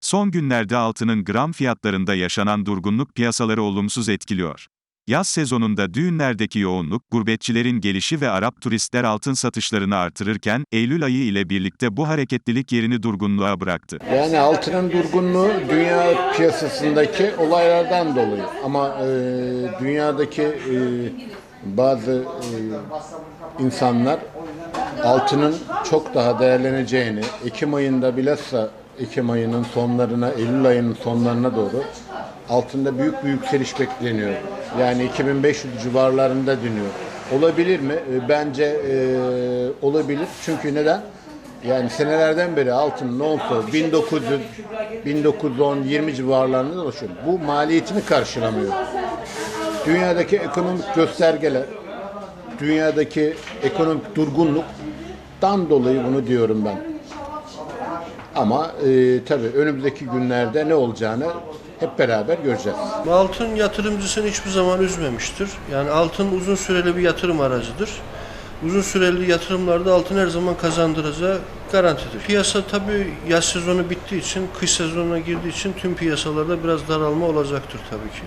Son günlerde altının gram fiyatlarında yaşanan durgunluk piyasaları olumsuz etkiliyor. Yaz sezonunda düğünlerdeki yoğunluk, gurbetçilerin gelişi ve Arap turistler altın satışlarını artırırken, Eylül ayı ile birlikte bu hareketlilik yerini durgunluğa bıraktı. Yani altının durgunluğu dünya piyasasındaki olaylardan dolayı. Ama e, dünyadaki e, bazı e, insanlar altının çok daha değerleneceğini, Ekim ayında bilhassa Ekim ayının sonlarına, Eylül ayının sonlarına doğru altında büyük bir yükseliş bekleniyor. Yani 2500 civarlarında dönüyor. Olabilir mi? E, Bence e, olabilir. Çünkü neden? Yani senelerden beri altın ne olsa 1900 1910 20 civarlarında dolaşıyor. Bu maliyetini karşılamıyor. Dünyadaki ekonomik göstergeler, dünyadaki ekonomik durgunluktan dolayı bunu diyorum ben. Ama e, tabii önümüzdeki günlerde ne olacağını hep beraber göreceğiz. Altın yatırımcısını hiçbir zaman üzmemiştir. Yani altın uzun süreli bir yatırım aracıdır. Uzun süreli yatırımlarda altın her zaman kazandıracağı garantidir. Piyasa tabii yaz sezonu bittiği için, kış sezonuna girdiği için tüm piyasalarda biraz daralma olacaktır tabii ki.